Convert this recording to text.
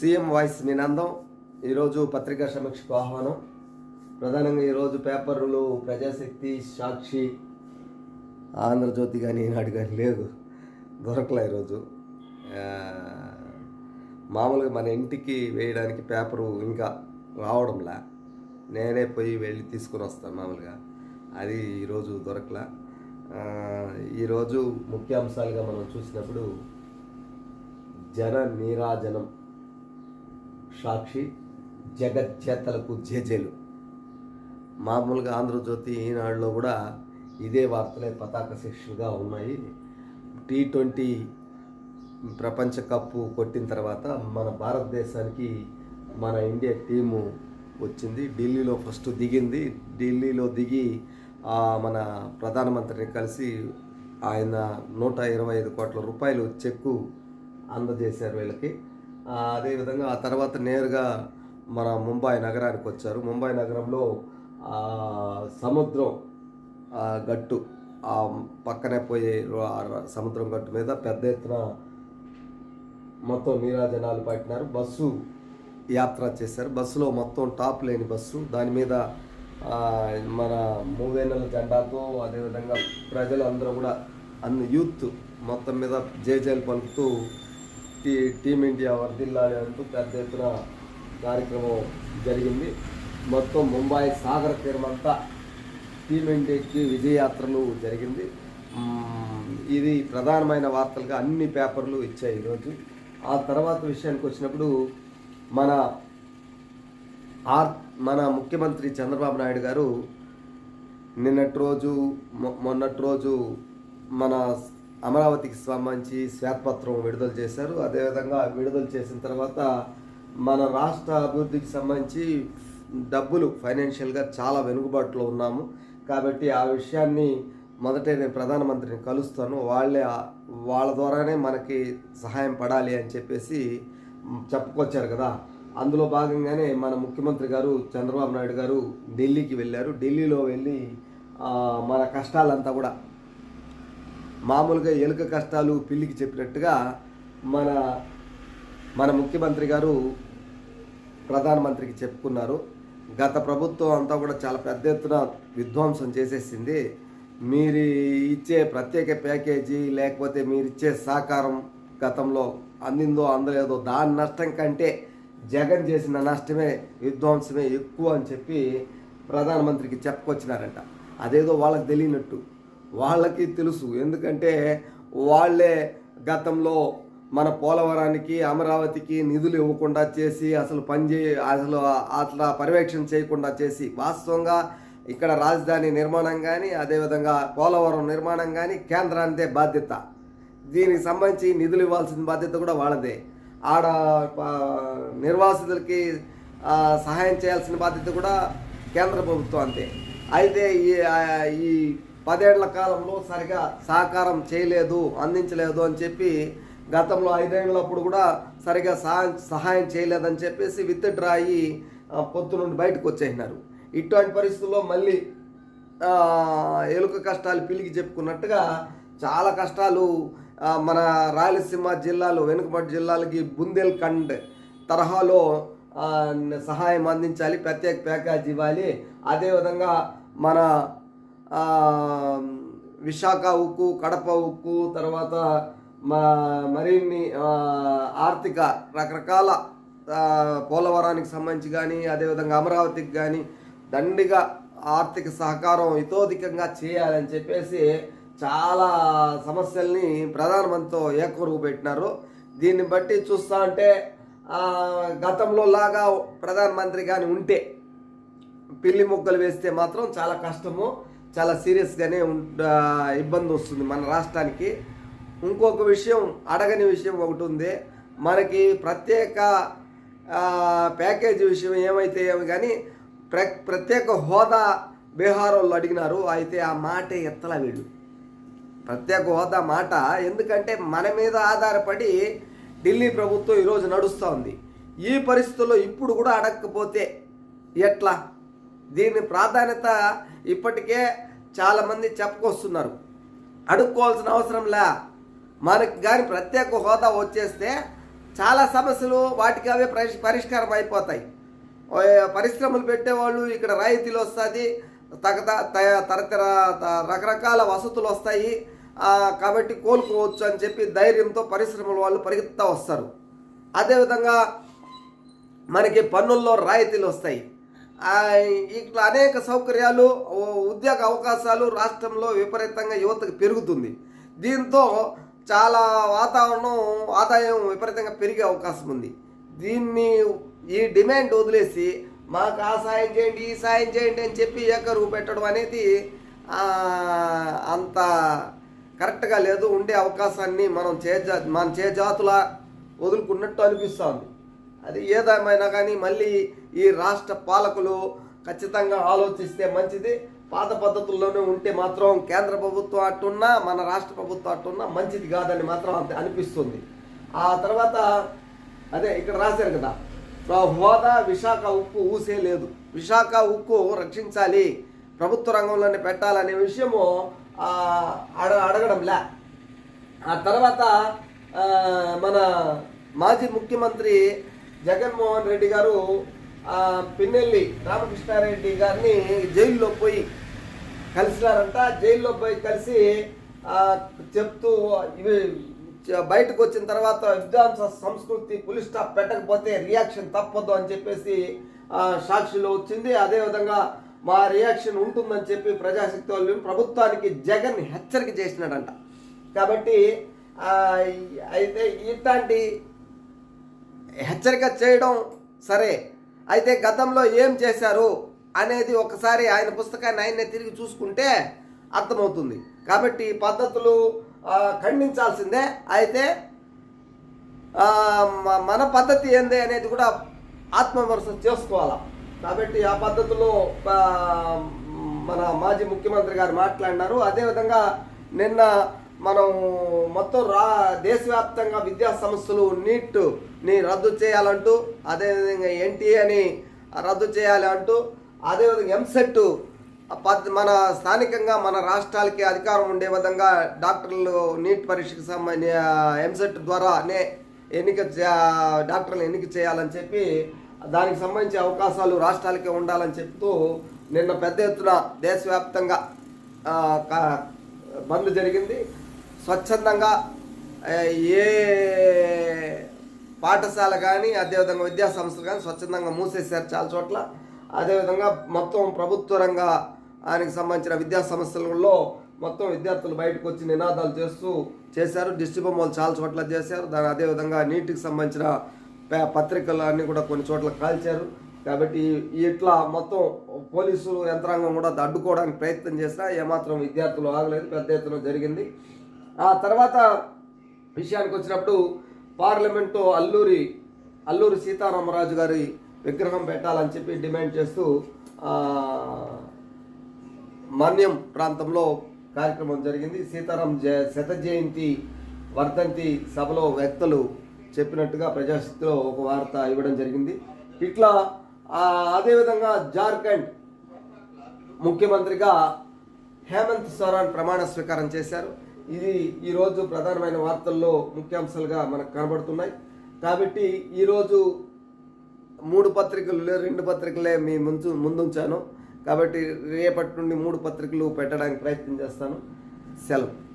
CM voice నినందం ఈరోజు పత్రికా సమీక్షకు ఆహ్వానం. ప్రధానంగా ఈరోజు పేపర్లు ప్రజాశక్తి సాక్షి ఆంధ్రజ్యోతి కానీ ఈనాడు కానీ లేదు. దొరకలే ఈరోజు. మామూలుగా మన ఇంటికి వేయడానికి పేపరు ఇంకా రావడంలా. నేనే పోయి వెళ్ళి తీసుకొని వస్తాను మామూలుగా. అది ఈరోజు దొరకలా. ఈరోజు ముఖ్యాంశాలుగా మనం చూసినప్పుడు జన నీరాజనం. సాక్షి జగజ్జేతలకు జేజేలు. మామూలుగా ఆంధ్రజ్యోతి ఈనాడులో కూడా ఇదే వార్తలే పతాక శిక్షలుగా ఉన్నాయి. టీ ట్వంటీ ప్రపంచ కప్పు కొట్టిన తర్వాత మన భారతదేశానికి మన ఇండియా టీము వచ్చింది. ఢిల్లీలో ఫస్ట్ దిగింది. ఢిల్లీలో దిగి మన ప్రధానమంత్రిని కలిసి ఆయన నూట ఇరవై ఐదు కోట్ల రూపాయలు చెక్కు అందజేశారు వీళ్ళకి. అదేవిధంగా ఆ తర్వాత నేరుగా మన ముంబై నగరానికి వచ్చారు. ముంబై నగరంలో సముద్రం గట్టు ఆ పక్కనే పోయే సముద్రం గట్టు మీద పెద్ద ఎత్తున మొత్తం నీరాజనాలు పట్టినారు. బస్సు యాత్ర చేశారు. బస్సులో మొత్తం టాప్ లేని బస్సు. దాని మీద మన మూవేనెల జెండాతో అదేవిధంగా ప్రజలు అందరూ కూడా అన్ని యూత్ మొత్తం మీద జేజేలు పలుకుతూ టీ టీమిండియా వర్దిల్లాలి అంటూ పెద్ద ఎత్తున కార్యక్రమం జరిగింది. మొత్తం ముంబాయి సాగర తీరమంతా టీమిండియాకి విజయయాత్రలు జరిగింది. ఇది ప్రధానమైన వార్తలుగా అన్ని పేపర్లు ఇచ్చాయి ఈరోజు. ఆ తర్వాత విషయానికి వచ్చినప్పుడు మన ఆర్ మన ముఖ్యమంత్రి చంద్రబాబు నాయుడు గారు నిన్నటి రోజు మొ- మొన్నటి రోజు మన అమరావతికి సంబంధించి శ్వేతపత్రం విడుదల చేశారు. అదేవిధంగా విడుదల చేసిన తర్వాత మన రాష్ట్ర అభివృద్ధికి సంబంధించి డబ్బులు ఫైనాన్షియల్గా చాలా వెనుకబాటులో ఉన్నాము. కాబట్టి ఆ విషయాన్ని మొదటే నేను ప్రధానమంత్రిని కలుస్తాను. వాళ్ళే వాళ్ళ ద్వారానే మనకి సహాయం పడాలి అని చెప్పేసి చెప్పుకొచ్చారు కదా. అందులో భాగంగానే మన ముఖ్యమంత్రి గారు చంద్రబాబు నాయుడు గారు ఢిల్లీకి వెళ్ళారు. ఢిల్లీలో వెళ్ళి మన కష్టాలంతా కూడా మామూలుగా ఎలుక కష్టాలు పిల్లికి చెప్పినట్టుగా మన మన ముఖ్యమంత్రి గారు ప్రధానమంత్రికి చెప్పుకున్నారు. గత ప్రభుత్వం అంతా కూడా చాలా పెద్ద ఎత్తున విధ్వంసం చేసేసింది. మీరు ఇచ్చే ప్రత్యేక ప్యాకేజీ లేకపోతే మీరు ఇచ్చే సహకారం గతంలో అందిందో అందలేదో దాని నష్టం కంటే జగన్ చేసిన నష్టమే విధ్వంసమే ఎక్కువ అని చెప్పి ప్రధానమంత్రికి చెప్పుకొచ్చినారంట. అదేదో వాళ్ళకి తెలియనట్టు. వాళ్ళకి తెలుసు. ఎందుకంటే వాళ్ళే గతంలో మన పోలవరానికి అమరావతికి నిధులు ఇవ్వకుండా చేసి అసలు పనిచే అసలు అట్లా పర్యవేక్షణ చేయకుండా చేసి వాస్తవంగా ఇక్కడ రాజధాని నిర్మాణం కానీ అదేవిధంగా పోలవరం నిర్మాణం కానీ కేంద్రానిదే బాధ్యత. దీనికి సంబంధించి నిధులు ఇవ్వాల్సిన బాధ్యత కూడా వాళ్ళదే. ఆడ నిర్వాసితులకి సహాయం చేయాల్సిన బాధ్యత కూడా కేంద్ర ప్రభుత్వం అంతే. అయితే ఈ ఈ పదేళ్ళ కాలంలో సరిగా సహకారం చేయలేదు అందించలేదు అని చెప్పి గతంలో ఐదేళ్ళప్పుడు కూడా సరిగా సహాయం సహాయం చేయలేదని చెప్పేసి విత్ డ్రా అయ్యి పొత్తు నుండి బయటకు వచ్చేసినారు. ఇటువంటి పరిస్థితుల్లో మళ్ళీ ఎలుక కష్టాలు పిలికి చెప్పుకున్నట్టుగా చాలా కష్టాలు మన రాయలసీమ జిల్లాలో వెనుకబడి జిల్లాలకి బుందేల్ఖండ్ తరహాలో సహాయం అందించాలి ప్రత్యేక ప్యాకేజ్ ఇవ్వాలి. అదేవిధంగా మన విశాఖ ఉక్కు కడప ఉక్కు తర్వాత మా మరిన్ని ఆర్థిక రకరకాల పోలవరానికి సంబంధించి కానీ అదేవిధంగా అమరావతికి కానీ దండిగా ఆర్థిక సహకారం ఇతోధికంగా చేయాలని చెప్పేసి చాలా సమస్యల్ని ప్రధానమంత్రితో ఏకొరుగు పెట్టినారు దీన్ని బట్టి చూస్తా అంటే గతంలో లాగా ప్రధానమంత్రి కానీ ఉంటే పిల్లి మొగ్గలు వేస్తే మాత్రం చాలా కష్టము. చాలా సీరియస్గానే ఇబ్బంది వస్తుంది మన రాష్ట్రానికి. ఇంకొక విషయం అడగని విషయం ఒకటి ఉంది. మనకి ప్రత్యేక ప్యాకేజీ విషయం ఏమైతే ఏమి కానీ ప్ర ప్రత్యేక హోదా బీహార్ వాళ్ళు అడిగినారు. అయితే ఆ మాటే ఎత్తలా వీళ్ళు. ప్రత్యేక హోదా మాట. ఎందుకంటే మన మీద ఆధారపడి ఢిల్లీ ప్రభుత్వం ఈరోజు నడుస్తూ ఉంది. ఈ పరిస్థితుల్లో ఇప్పుడు కూడా అడగకపోతే ఎట్లా? దీని ప్రాధాన్యత ఇప్పటికే చాలామంది చెప్పుకొస్తున్నారు. అడుక్కోవాల్సిన అవసరం లే. మనకి కానీ ప్రత్యేక హోదా వచ్చేస్తే చాలా సమస్యలు వాటికి అవే పరిష్- పరిష్కారం అయిపోతాయి. పరిశ్రమలు పెట్టేవాళ్ళు ఇక్కడ రాయితీలు వస్తుంది తగత త- తరతర రకరకాల వసతులు వస్తాయి. కాబట్టి కోలుకోవచ్చు అని చెప్పి ధైర్యంతో పరిశ్రమల వాళ్ళు పరిగెత్తా వస్తారు. అదేవిధంగా మనకి పన్నుల్లో రాయితీలు వస్తాయి. ఇట్లా అనేక సౌకర్యాలు ఉద్యోగ అవకాశాలు రాష్ట్రంలో విపరీతంగా యువతకు పెరుగుతుంది. దీంతో చాలా వాతావరణం ఆదాయం విపరీతంగా పెరిగే అవకాశం ఉంది. దీన్ని ఈ డిమాండ్ వదిలేసి మాకు ఆ సాయం చేయండి ఈ సాయం చేయండి అని చెప్పి ఏకరువు పెట్టడం అనేది అంత కరెక్ట్గా లేదు. ఉండే అవకాశాన్ని మనం చేజా మన చేజాతుల వదులుకున్నట్టు అనిపిస్తుంది. అది ఏదేమైనా కానీ మళ్ళీ ఈ రాష్ట్ర పాలకులు ఖచ్చితంగా ఆలోచిస్తే మంచిది. పాత పద్ధతుల్లోనే ఉంటే మాత్రం కేంద్ర ప్రభుత్వం అట్టున్నా మన రాష్ట్ర ప్రభుత్వం అట్టున్నా మంచిది కాదని మాత్రం అంత అనిపిస్తుంది. ఆ తర్వాత అదే ఇక్కడ రాశారు కదా హోదా విశాఖ ఉక్కు ఊసే లేదు. విశాఖ ఉక్కు రక్షించాలి. ప్రభుత్వ రంగంలోనే పెట్టాలనే విషయము అడ అడగడంలే ఆ తర్వాత మన మాజీ ముఖ్యమంత్రి జగన్మోహన్ రెడ్డి గారు పిన్నెల్లి రామకృష్ణారెడ్డి గారిని జైల్లో పోయి కలిసినారంట. జైల్లో పోయి కలిసి చెప్తూ ఇవి బయటకు వచ్చిన తర్వాత విద్వాంస సంస్కృతి పులి స్టాప్ పెట్టకపోతే రియాక్షన్ తప్పదు అని చెప్పేసి సాక్షిలో వచ్చింది. అదేవిధంగా మా రియాక్షన్ ఉంటుందని చెప్పి ప్రజాశక్తి వాళ్ళు ప్రభుత్వానికి జగన్ హెచ్చరిక చేసినాడంట. కాబట్టి అయితే ఇట్లాంటి హెచ్చరిక చేయడం సరే. అయితే గతంలో ఏం చేశారు అనేది ఒకసారి ఆయన పుస్తకాన్ని ఆయన్నే తిరిగి చూసుకుంటే అర్థమవుతుంది. కాబట్టి ఈ పద్ధతులు ఖండించాల్సిందే. అయితే మన పద్ధతి ఏంది అనేది కూడా ఆత్మవిమర్శ చేసుకోవాలి. కాబట్టి ఆ పద్ధతిలో మన మాజీ ముఖ్యమంత్రి గారు మాట్లాడినారు. అదేవిధంగా నిన్న మనం మొత్తం రా దేశవ్యాప్తంగా విద్యా సంస్థలు నీట్ నీట్ని రద్దు చేయాలంటూ అదేవిధంగా ఎన్టీఏని రద్దు చేయాలి అంటూ అదేవిధంగా ఎంసెట్ పద్ మన స్థానికంగా మన రాష్ట్రాలకి అధికారం ఉండే విధంగా డాక్టర్లు నీట్ పరీక్షకు సంబంధించి ఎంసెట్ ద్వారానే ఎన్నిక డాక్టర్లు ఎన్నిక చేయాలని చెప్పి దానికి సంబంధించి అవకాశాలు రాష్ట్రాలకే ఉండాలని చెప్తూ నిన్న పెద్ద ఎత్తున దేశవ్యాప్తంగా బంద్ జరిగింది. స్వచ్ఛందంగా ఏ పాఠశాల కానీ అదేవిధంగా విద్యా సంస్థలు కానీ స్వచ్ఛందంగా మూసేశారు చాలా చోట్ల. అదేవిధంగా మొత్తం ప్రభుత్వ రంగ ఆయనకి సంబంధించిన విద్యా సంస్థలలో మొత్తం విద్యార్థులు బయటకు వచ్చి నినాదాలు చేస్తూ చేశారు. దిష్టి బొమ్మలు చాలా చోట్ల చేశారు. దాని అదేవిధంగా నీటికి సంబంధించిన పత్రికలు అన్నీ కూడా కొన్ని చోట్ల కాల్చారు. కాబట్టి ఇట్లా మొత్తం పోలీసు యంత్రాంగం కూడా అడ్డుకోవడానికి ప్రయత్నం చేసినా ఏమాత్రం విద్యార్థులు ఆగలేదు. పెద్ద ఎత్తున జరిగింది. ఆ తర్వాత విషయానికి వచ్చినప్పుడు పార్లమెంటు అల్లూరి అల్లూరి సీతారామరాజు గారి విగ్రహం పెట్టాలని చెప్పి డిమాండ్ చేస్తూ మాన్యం మన్యం ప్రాంతంలో కార్యక్రమం జరిగింది. సీతారాం జ శత జయంతి వర్ధంతి సభలో వ్యక్తులు చెప్పినట్టుగా ప్రజాశక్తిలో ఒక వార్త ఇవ్వడం జరిగింది. ఇట్లా అదేవిధంగా జార్ఖండ్ ముఖ్యమంత్రిగా హేమంత్ సోరాన్ ప్రమాణ స్వీకారం చేశారు. ఇది ఈరోజు ప్రధానమైన వార్తల్లో ముఖ్యాంశాలుగా మనకు కనబడుతున్నాయి. కాబట్టి ఈరోజు మూడు పత్రికలు రెండు పత్రికలే మీ ముందు ముందుంచాను. కాబట్టి రేపటి నుండి మూడు పత్రికలు పెట్టడానికి ప్రయత్నం చేస్తాను. సెలవు.